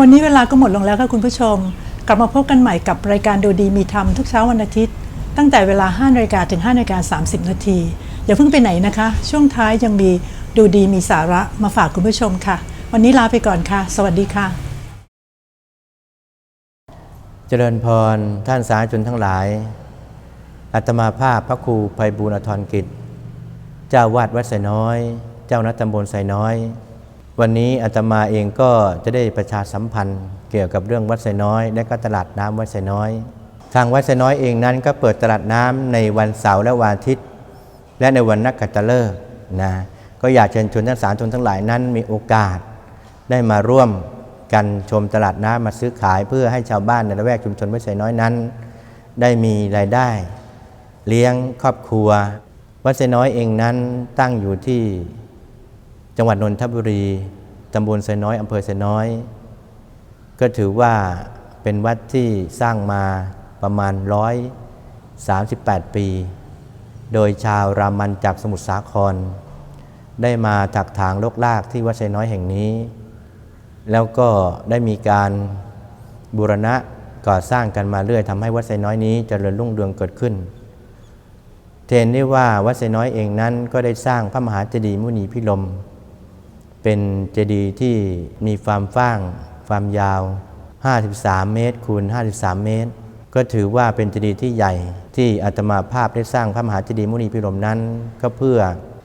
วันนี้เวลาก็หมดลงแล้วค่ะคุณผู้ชม กลับมาพบกันใหม่กับรายการดูดีมีธรรมทุกเช้าวันอาทิตย์ ตั้งแต่เวลา5นาฬิกาถึง5นาฬิกา30 นาที อย่าเพิ่งไปไหนนะคะ ช่วงท้ายยังมีดูดีมีสาระมาฝากคุณผู้ชมค่ะ วันนี้ลาไปก่อนค่ะ สวัสดีค่ะ เจริญพรท่านสาธุชนทั้งหลาย อัตมาภาพพระครูไพบูลย์อธรกิจ เจ้าวาดวัดไสน้อย เจ้านัดตำบลไสน้อย วันนี้อาตมาเองก็จะได้ประชาสัมพันธ์เกี่ยวกับเรื่องวัดไสน้อย และก็ตลาดน้ำวัดไสน้อย ทางวัดไสน้อยเองนั้นก็เปิดตลาดน้ำในวันเสาร์และวันอาทิตย์ และในวันนักขัตฤกษ์นะก็อยากเชิญชวนท่านสาธุชนทั้งหลายนั้นมีโอกาส ได้มาร่วมกันชมตลาดน้ำมาซื้อขายเพื่อให้ชาวบ้านในละแวกชุมชนวัดไสน้อยนั้น ได้มีรายได้ เลี้ยงครอบครัว วัดไสน้อยเองนั้นตั้งอยู่ที่ จังหวัดนนทบุรีตำบลไสน้อยอำเภอไสน้อย ก็ถือว่าเป็นวัดที่สร้างมาประมาณ 138 ปี โดยชาวรามันจากสมุทรสาคร ได้มาถักถางโลกลากที่วัดไซน้อยแห่งนี้ แล้วก็ได้มีการบูรณะก่อสร้างกันมาเรื่อยทำให้วัดไซน้อยนี้เจริญรุ่งเรืองเกิดขึ้น เทนได้ว่าวัดไซน้อยเองนั้นก็ได้สร้างพระมหาเจดีย์มุนีพิลม เป็นเจดีย์ที่มีความฟ้างความยาว 53 เมตรคูณ 53 เมตร ก็ถือว่าเป็นเจดีย์ที่ใหญ่ที่อาตมาภาพได้สร้างพระมหาเจดีย์มุนีพิรมนั้น ก็เพื่อ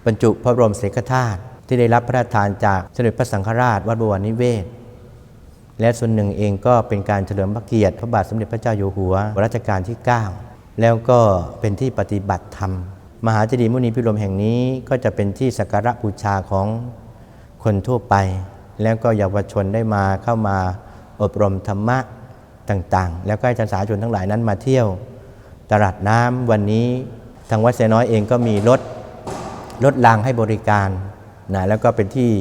บรรจุพระบรมเสกธาตุที่ได้รับพระราชทานจากสมเด็จพระสังฆราชวัดบวรนิเวศ และส่วนหนึ่งเองก็เป็นการเฉลิมพระเกียรติพระบาทสมเด็จพระเจ้าอยู่หัวรัชกาลที่ 9 แล้วก็เป็นที่ปฏิบัติธรรม มหาเจดีย์มุนีพิรมแห่งนี้ก็จะเป็นที่สักการะบูชาของ คนทั่วไป แล้วก็เยาวชนได้มาเข้ามาอบรมธรรมะต่างๆ แล้วก็ให้ท่านสาชนทั้งหลายนั้นมาเที่ยว ตลาดน้ำวันนี้ทางวัดไซน้อยเองก็มีรถรถรางให้บริการนะแล้วก็เป็นที่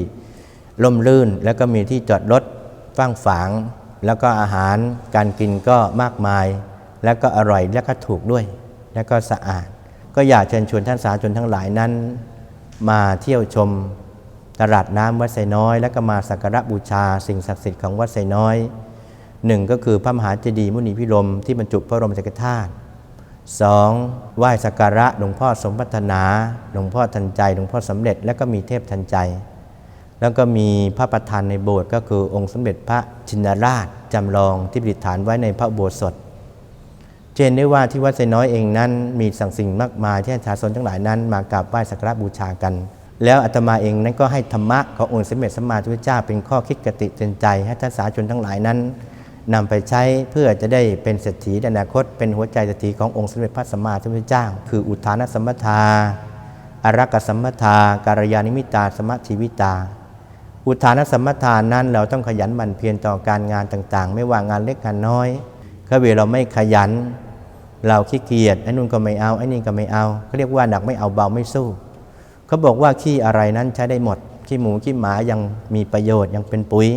ล่มลื่น แล้วก็มีที่จอดรถฟ้างฝาง แล้วก็อาหารการกินก็มากมาย แล้วก็อร่อยและก็ถูกด้วย แล้วก็สะอาด ก็อยากเชิญชวนท่านสาธุชนทั้งหลายนั้น มาเที่ยวชม ตลาดน้ำวัดไซน้อย แล้วก็มาสักการะบูชา สิ่งศักดิ์สิทธิ์ของวัดไซน้อยหนึ่งก็คือพระมหาเจดีย์มุนีพิรมที่บรรจุพระบรมสารีธาตุสองไหว้สักการะหลวงพ่อสมพัฒนา หลวงพ่อทันใจ หลวงพ่อสำเร็จ แล้วก็มีเทพทันใจ แล้วก็มีพระประธานในโบสถ์ก็คือองค์สมเด็จพระชินราชจำลองที่ประดิษฐานไว้ในพระโบสถเจนได้ว่าที่วัดไซน้อยเองนั้นมีสั่งสิ่งมากมายที่ประชาชนทั้งหลายนั้นมากราบไหว้สักการะบูชากัน แล้วอาตมาเองนั้นก็ให้ธรรมะขององค์สมเด็จสัมมาสัมพุทธเจ้าเป็นข้อคิดกติเตือนใจ ให้ท่านสาธุชนทั้งหลายนั้นนำไปใช้เพื่อจะได้เป็นเศรษฐีในอนาคต เป็นหัวใจเศรษฐีขององค์สมเด็จพระสัมมาสัมพุทธเจ้า คืออุทานสัมมทาอารักษสัมมทาการยานิมิตาสมชีวิตา อุทานสัมมทานนั้นเราต้องขยันหมั่นเพียรต่อการงานต่างๆ ไม่ว่างานเล็กงานน้อยถ้าเวลเราไม่ขยัน เราขี้เกียจไอ้นู่นก็ไม่เอาไอ้นี่ก็ไม่เอาเขาเรียกว่าหนักไม่เอาเบาไม่สู้ เขาบอกว่าขี้อะไรนั้นใช้ได้หมด ขี้หมูขี้หมายังมีประโยชน์ยังเป็นปุ๋ย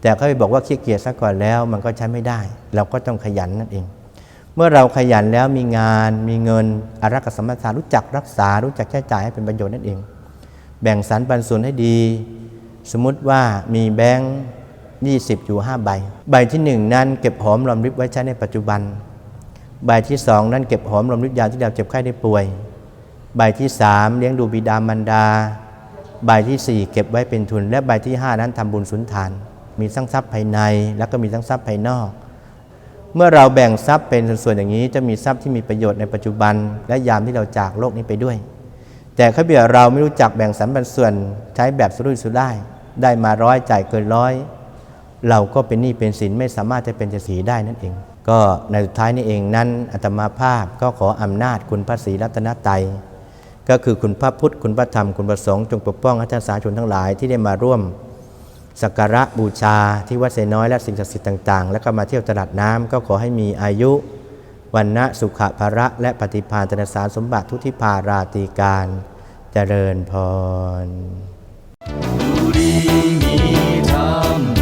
แต่เขาไปบอกว่าขี้เกียจซะก่อนแล้วมันก็ใช้ไม่ได้ เราก็ต้องขยันนั่นเอง เมื่อเราขยันแล้วมีงานมีเงินอารักษสมมาทารู้จักรักษารู้จักใช้จ่ายให้เป็นประโยชน์นั่นเอง แบ่งสรรปันส่วนให้ดี สมมุติว่ามีแบงค์20อยู่5ใบ ใบที่1นั้นเก็บหอมรอมริบไว้ใช้ในปัจจุบัน ใบที่2นั้นเก็บหอมรอมริบยามที่เราเจ็บไข้ได้ป่วย ใบที่3เลี้ยงดูบิดามารดา ใบที่4เก็บไว้เป็นทุน และใบที่5นั้นทำบุญสุนทาน มีทั้งทรัพย์ภายใน แล้วก็มีทั้งทรัพย์ภายนอก เมื่อเราแบ่งทรัพย์เป็นส่วนๆอย่างนี้ จะมีทรัพย์ที่มีประโยชน์ในปัจจุบัน และยามที่เราจากโลกนี้ไปด้วย แต่ข้าเบียเราไม่รู้จักแบ่งสรรปันส่วนใช้แบบสุรุ่ยสุร่ายได้มาร้อยจ่ายเกินร้อยเราก็เป็นหนี้เป็นสินไม่สามารถจะเป็นเศรษฐีได้นั่นเอง ก็ในสุดท้ายนี้เองนั้นอาตมาภาพก็ขออำนาจคุณพระศรีรัตนตรัย ก็คือคุณพระพุทธ คุณพระธรรม คุณพระสงฆ์จงปกป้องอาจารย์สาชนทั้งหลายที่ได้มาร่วมสักการะบูชาที่วัดเสน้อยและสิ่งศักดิ์สิทธิ์ต่าง ๆ แล้วก็มาเที่ยวตลาดน้ำก็ขอให้มีอายุวันณะสุขภาระ และปฏิพาณตนสารสมบัติทุติภาราตีการเจริญพรดีมีธรรม